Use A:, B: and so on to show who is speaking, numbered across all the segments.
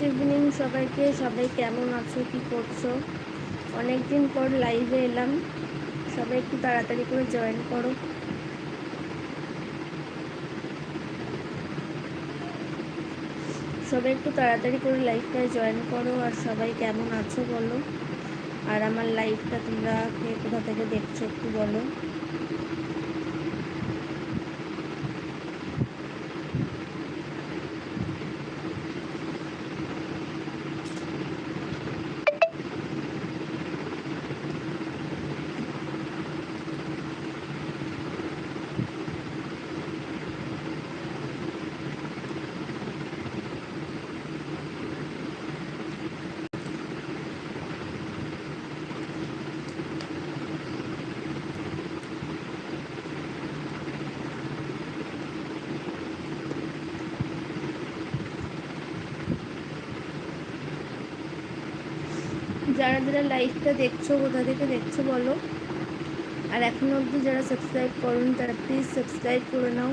A: Good evening সবাইকে। সবাই কেমন আছো? কি করছ? অনেক দিন পর লাইভে এলাম। সবাই একটু তাড়াতাড়ি করে জয়েন করো। সবাই একটু তাড়াতাড়ি করে লাইভটায় জয়েন করো। আর সবাই কেমন আছো বলো? আর আমার লাইভটা তোমরা কে কোথা থেকে দেখছ একটু বলো। যারা যারা লাইভটা দেখছ, কোথা থেকে দেখছ বলো? আর এখনও অবধি যারা সাবস্ক্রাইব করুন, তারা প্লিজ সাবস্ক্রাইব করে নাও।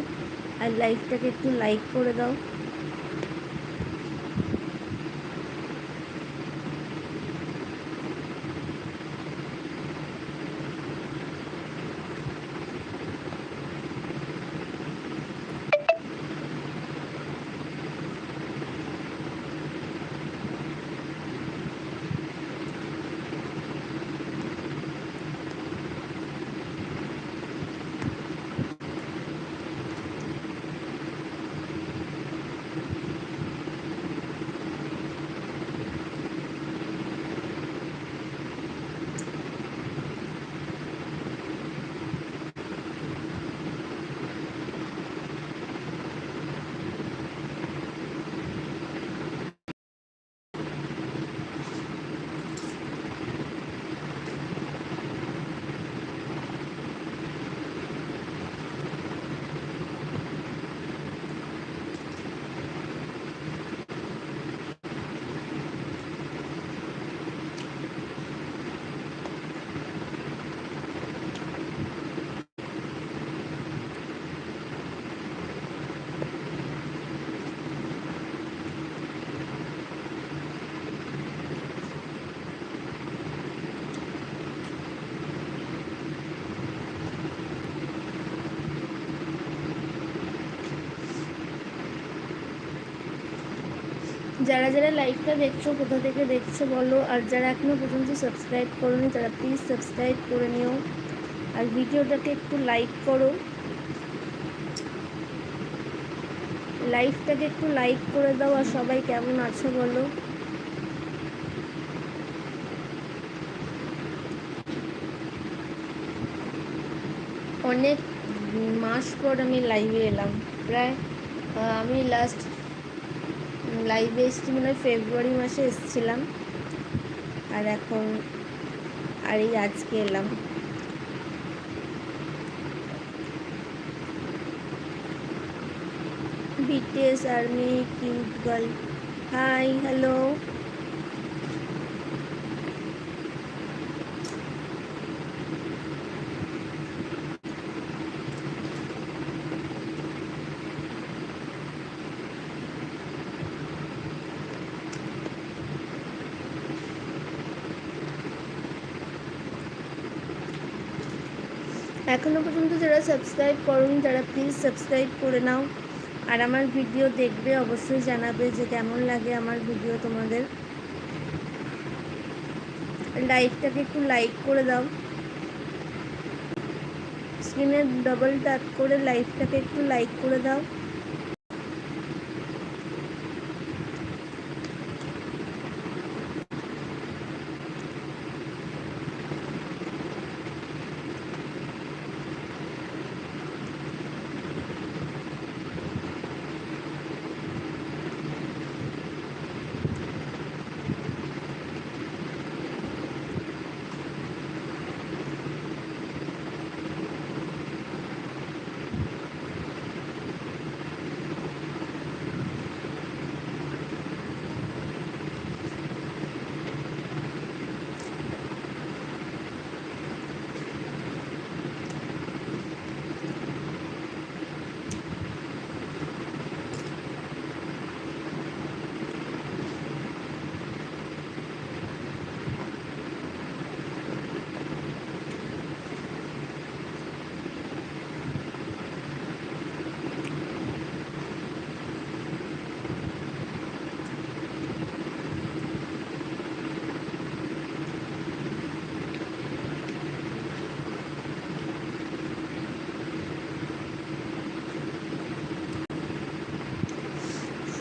A: আর লাইভটাকে একটু লাইক করে দাও। যারা যারা লাইভটা দেখছ, কোথা থেকে দেখছ বলো, আর যারা এখনও পর্যন্ত সাবস্ক্রাইব করোনি, তারা প্লিজ সাবস্ক্রাইব করে নিও। আর ভিডিওটাকে একটু লাইক করো। লাইভটাকে একটু লাইক করে দাও, আর সবাই কেমন আছো বলো? অনেক মাস পর আমি লাইভে এলাম। প্রায় আমি লাস্ট লাইভে এসেছি মনে হয় ফেব্রুয়ারি মাসে এসেছিলাম। আর এখন আর এই আজকে এলাম। BTS army cute girl hi hello এখনও পর্যন্ত যারা সাবস্ক্রাইব করুন, তারা প্লিজ সাবস্ক্রাইব করে নাও। আর আমার ভিডিও দেখবে, অবশ্যই জানাবে যে কেমন লাগে আমার ভিডিও তোমাদের। লাইকটাকে একটু লাইক করে দাও। স্ক্রিনে ডবল ট্যাপ করে লাইকটাকে একটু লাইক করে দাও।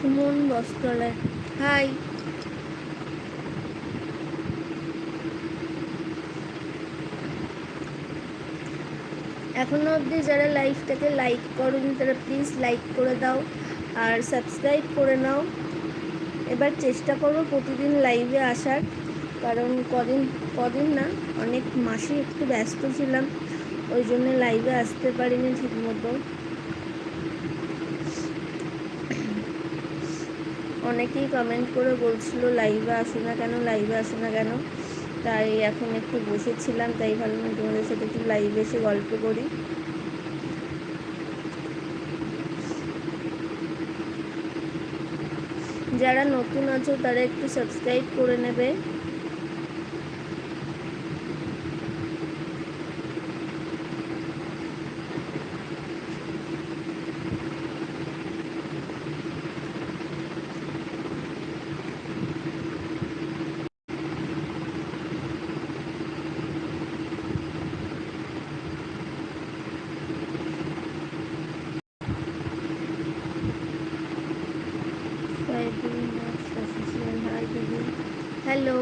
A: সুমন বস্ত্রালয়। হাই। এখনও অবধি যারা লাইভটাকে লাইক করনি, তারা প্লিজ লাইক করে দাও আর সাবস্ক্রাইব করে নাও। এবার চেষ্টা করব প্রতিদিন লাইভে আসার, কারণ কদিন কদিন না, অনেক মাসে একটু ব্যস্ত ছিলাম, ওই জন্য লাইভে আসতে পারিনি ঠিকমতো। অনেকেই কমেন্ট করে বলছিল লাইভে আসো না কেন? লাইভে আসো না কেন? তাই এখন একটু বসেছিলাম, তাই ভাবলাম তোমাদের সাথে একটু লাইভে এসে গল্প করি। যারা নতুন আছো, তারা একটু সাবস্ক্রাইব করে নেবে হ্যালো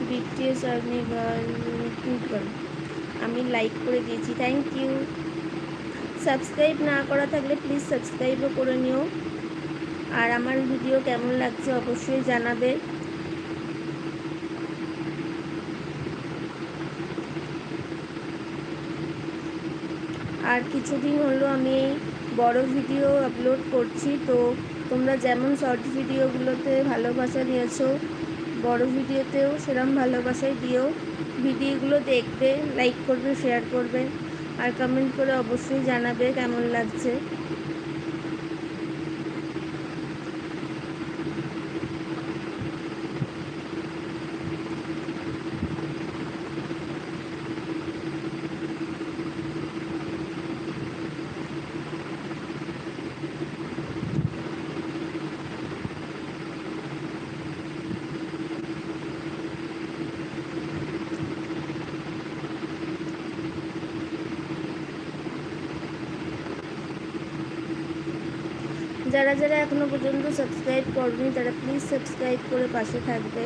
A: বিটিএস আপনি আমি লাইক করে দিয়েছি থ্যাংক ইউ সাবস্ক্রাইব না করা থাকলে প্লিজ সাবস্ক্রাইবও করে নিও। আর আমার ভিডিও কেমন লাগছে অবশ্যই জানাবে। আর কিছুদিন হলো আমি বড় ভিডিও আপলোড করছি, তো তোমরা যেমন শর্ট ভিডিওগুলোতে ভালোবাসা দিয়েছ বড় ভিডিওতেও সেরম ভালোবাসাই দিও। ভিডিওগুলো দেখবে লাইক করবে শেয়ার করবে, আর কমেন্ট করে অবশ্যই জানাবে কেমন লাগছে। যারা যারা এখনও পর্যন্ত সাবস্ক্রাইব করেনি তারা প্লিজ সাবস্ক্রাইব করে পাশে থাকবে।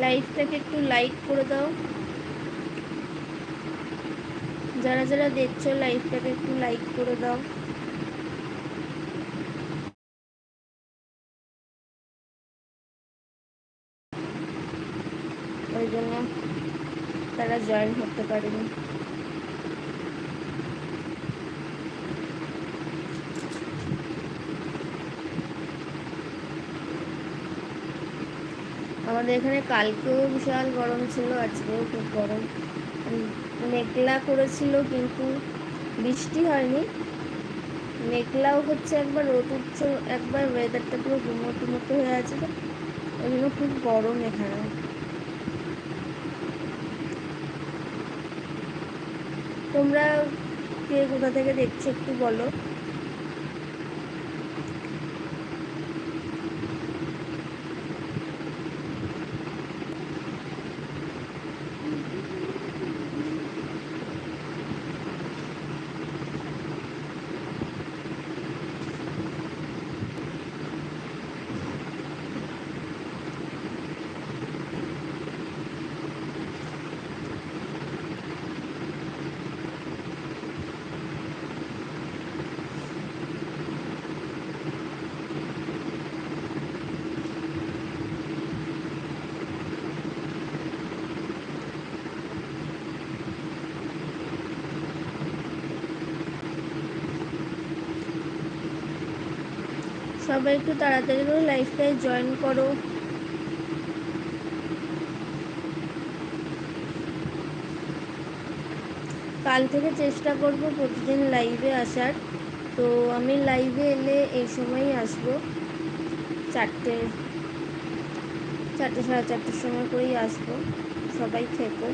A: লাইভটাকে একটু লাইক করে দাও। যারা যারা দেখছ লাইভটাকে একটু লাইক করে দাও। ওই জন্য তারা জয়েন করতে পারেনি। আমাদের এখানে কালকেও বিশাল গরম ছিল, আজকেও খুব গরম। মেঘলা করেছিল কিন্তু বৃষ্টি হয়নি। মেঘলাও হচ্ছে একবার রোদ উঠছে, একবার ওয়েদারটা পুরো গুমোটো মতো হয়ে আছে ওই জন্য খুব গরম এখানে। তোমরা কে কোথা থেকে দেখছ একটু বলো। সবাই একটু তাড়াতাড়ি করে লাইফটাই জয়েন করো। কাল থেকে চেষ্টা করব প্রতিদিন লাইভে আসার। তো আমি লাইভে এলে এই সময়ই আসব। চারটে চারটে সাড়ে চারটের সময় করেই আসব। সবাই থেকো।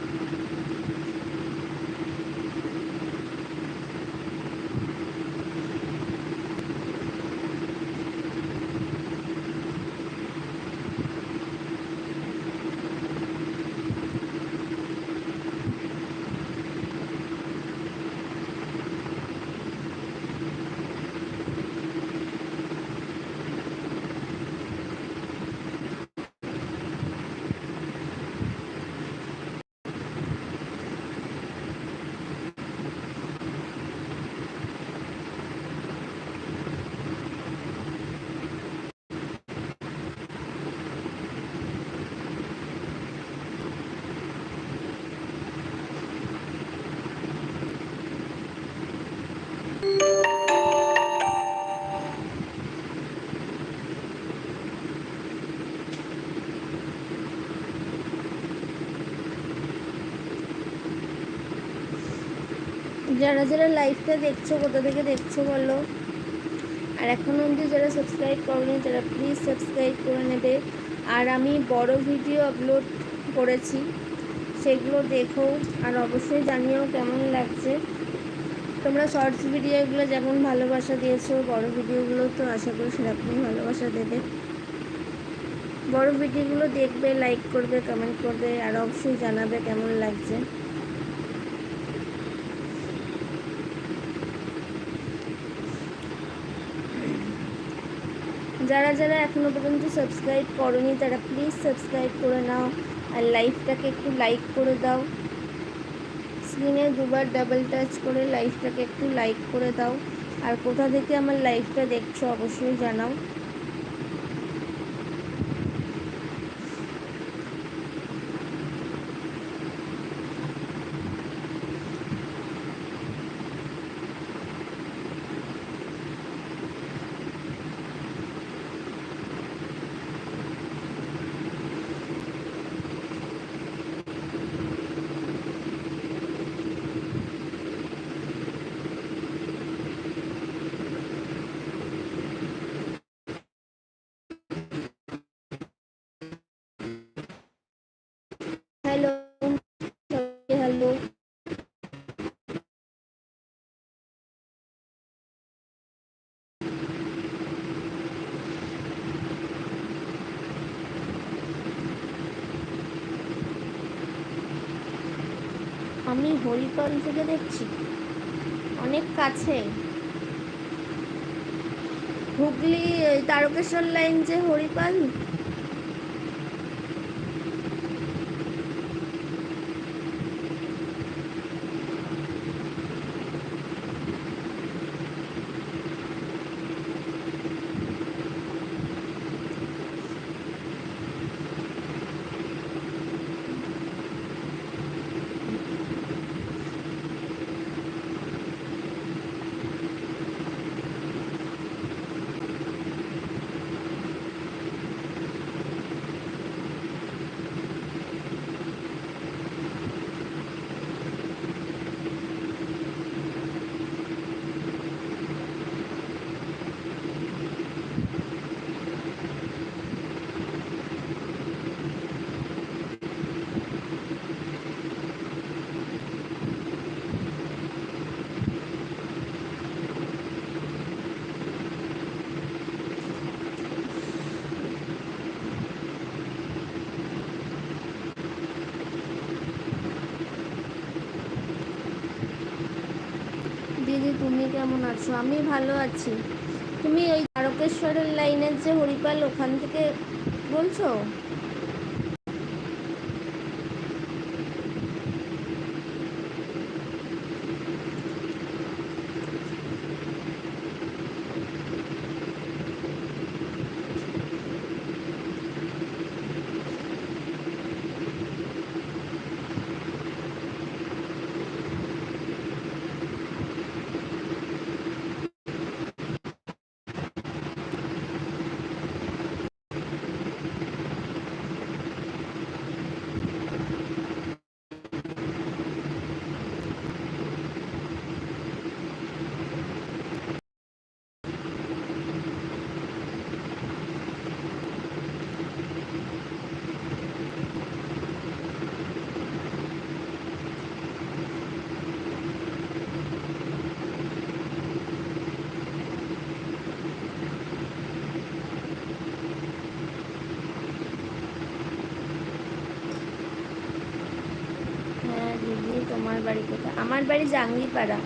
A: যারা যারা লাইভটা দেখছ, কোথা থেকে দেখছ বলো? আর এখন অবধি যারা সাবস্ক্রাইব করনি, তারা প্লিজ সাবস্ক্রাইব করে নেবে। আর আমি বড় ভিডিও আপলোড করেছি, সেগুলো দেখো আর অবশ্যই জানিও কেমন লাগছে। তোমরা শর্টস ভিডিওগুলো যেমন ভালোবাসা দিয়েছ, বড় ভিডিওগুলো তো আশা করি সেরকমই ভালোবাসা দেবে। বড় ভিডিওগুলো দেখবে লাইক করবে কমেন্ট করবে, আর অবশ্যই জানাবে কেমন লাগছে। যারা যারা এখনও পর্যন্ত সাবস্ক্রাইব করনি, তারা প্লিজ সাবস্ক্রাইব করে নাও আর লাইভটাকে একটু লাইক করে দাও। স্ক্রিনে দুবার ডাবল টাচ করে লাইভটাকে একটু লাইক করে দাও। আর কোথা থেকে আমার লাইভটা দেখছ অবশ্যই জানাও হ্যালো হ্যালো আমি হরিতল থেকে দেখছি। অনেক কাছে। হুগলি তারকেশ্বর লাইন যে হরিপাল দিদি তুমি কেমন আছো? আমি ভালো আছি। তুমি ওই তারকেশ্বরের লাইনের যে হরিপাল ওখান থেকে বলছো? দিদি তোমার বাড়ি কোথায়? আমার বাড়ি জাঙ্গিপাড়া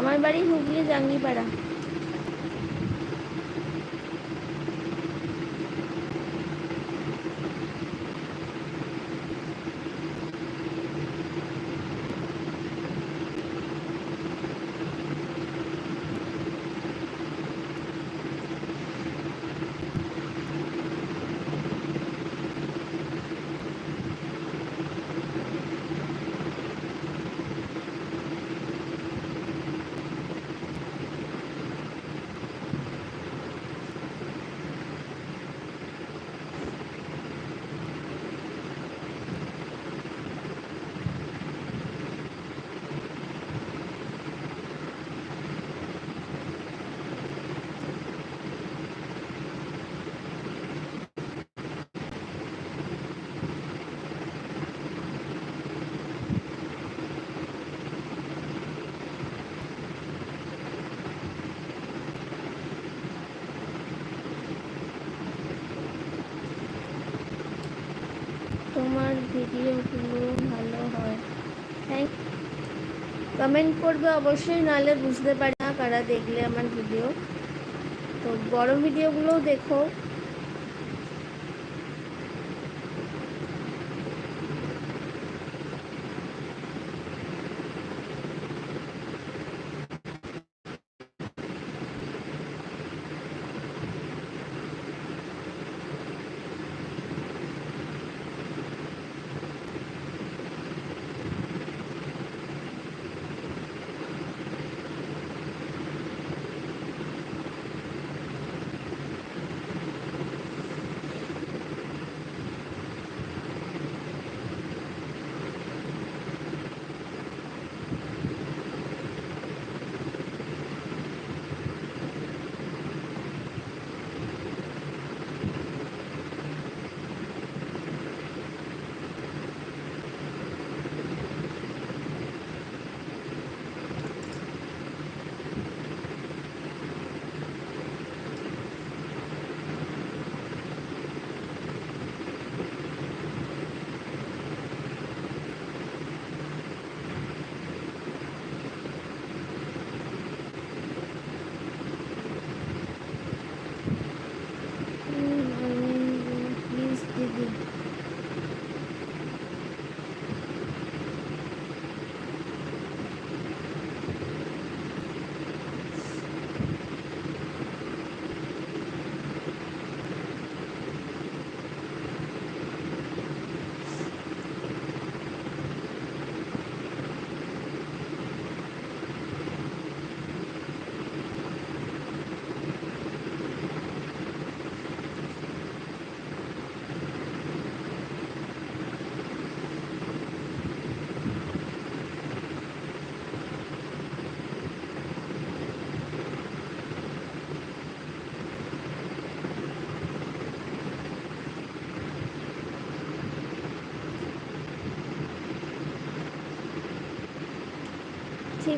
A: আমার বাড়ি হুগলি জাঙ্গিপাড়া তোমার ভিডিওগুলো ভালো হয়। থ্যাংক কমেন্ট করবে অবশ্যই, নাহলে বুঝতে পারি না কারা দেখলে আমার ভিডিও। তো বড় ভিডিওগুলোও দেখো।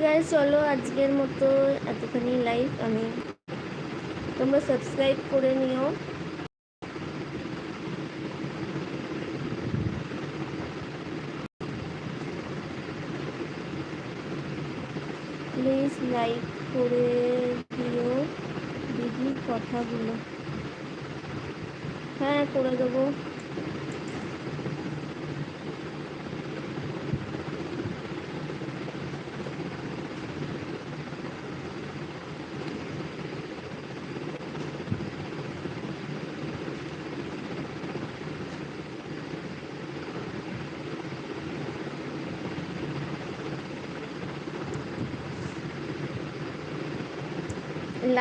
A: আছে চলো আজকের মতো এতখানি লাইভ আমি তোমরা সাবস্ক্রাইব করে নিও। প্লিজ লাইক করে দিও দিদি কথাগুলো। হ্যাঁ করে দেবো।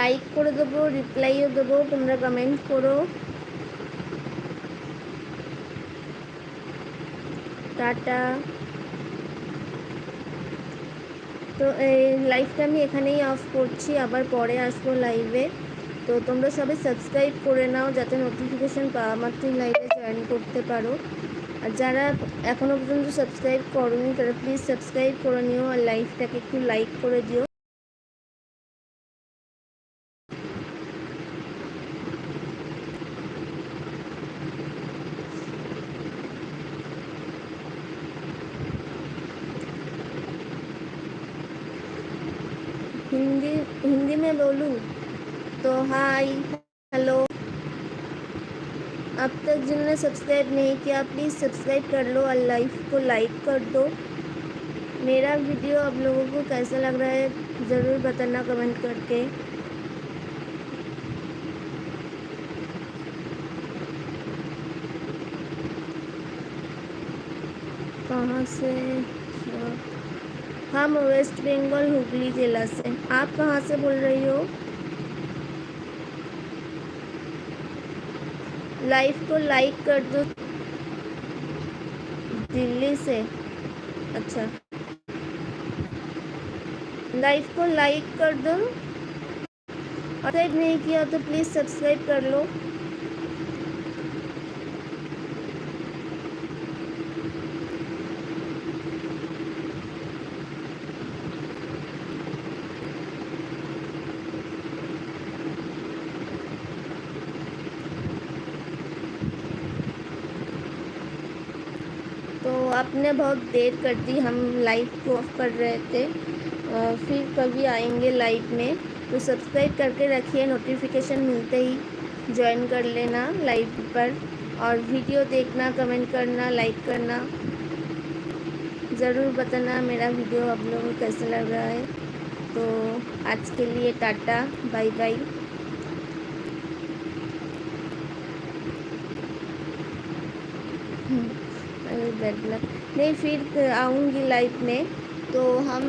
A: লাইক করে দেবো রিপ্লাইও দেবো, তোমরা কমেন্ট করো। টাটা। তো এই লাইভটা আমি এখানেই অফ করছি, আবার পরে আসব লাইভে তো তোমরা সবাই সাবস্ক্রাইব করে নাও, যাতে নোটিফিকেশান পাওয়া মাত্রই লাইভে জয়েন করতে পারো। আর যারা এখনও পর্যন্ত সাবস্ক্রাইব করোনি, তারা প্লিজ সাবস্ক্রাইব করে নিও, আর লাইভটাকে একটু লাইক করে দিও। हाय हेलो अब तक जिन्होंने सब्सक्राइब नहीं किया प्लीज़ सब्सक्राइब कर लो और लाइफ को लाइक कर दो। मेरा वीडियो आप लोगों को कैसा लग रहा है, ज़रूर बताना कमेंट करके। कहाँ से? हम वेस्ट बंगाल हुगली ज़िला से। आप कहाँ से बोल रही हो? लाइफ को लाइक कर दो। दिल्ली से। अच्छा। लाइफ को लाइक कर दो। और नहीं किया तो प्लीज़ सब्सक्राइब कर लो तो आपने बहुत देर कर दी हम लाइव को ऑफ़ कर रहे थे। फिर कभी आएँगे लाइव में तो सब्सक्राइब करके रखिए नोटिफिकेशन मिलते ही ज्वाइन कर लेना लाइव पर। और वीडियो देखना कमेंट करना लाइक करना। ज़रूर बताना मेरा वीडियो आप लोगों को कैसा लग रहा है। तो आज के लिए टाटा बाय बाय लक नहीं, फिर आऊँगी लाइव में। तो हम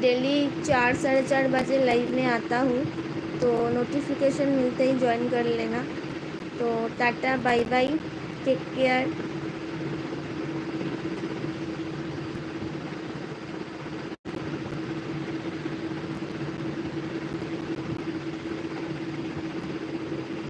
A: डेली चार, साढ़े चार बजे लाइव में आता हूँ। तो नोटिफिकेशन मिलते ही ज्वाइन कर लेना। तो tata bye bye take care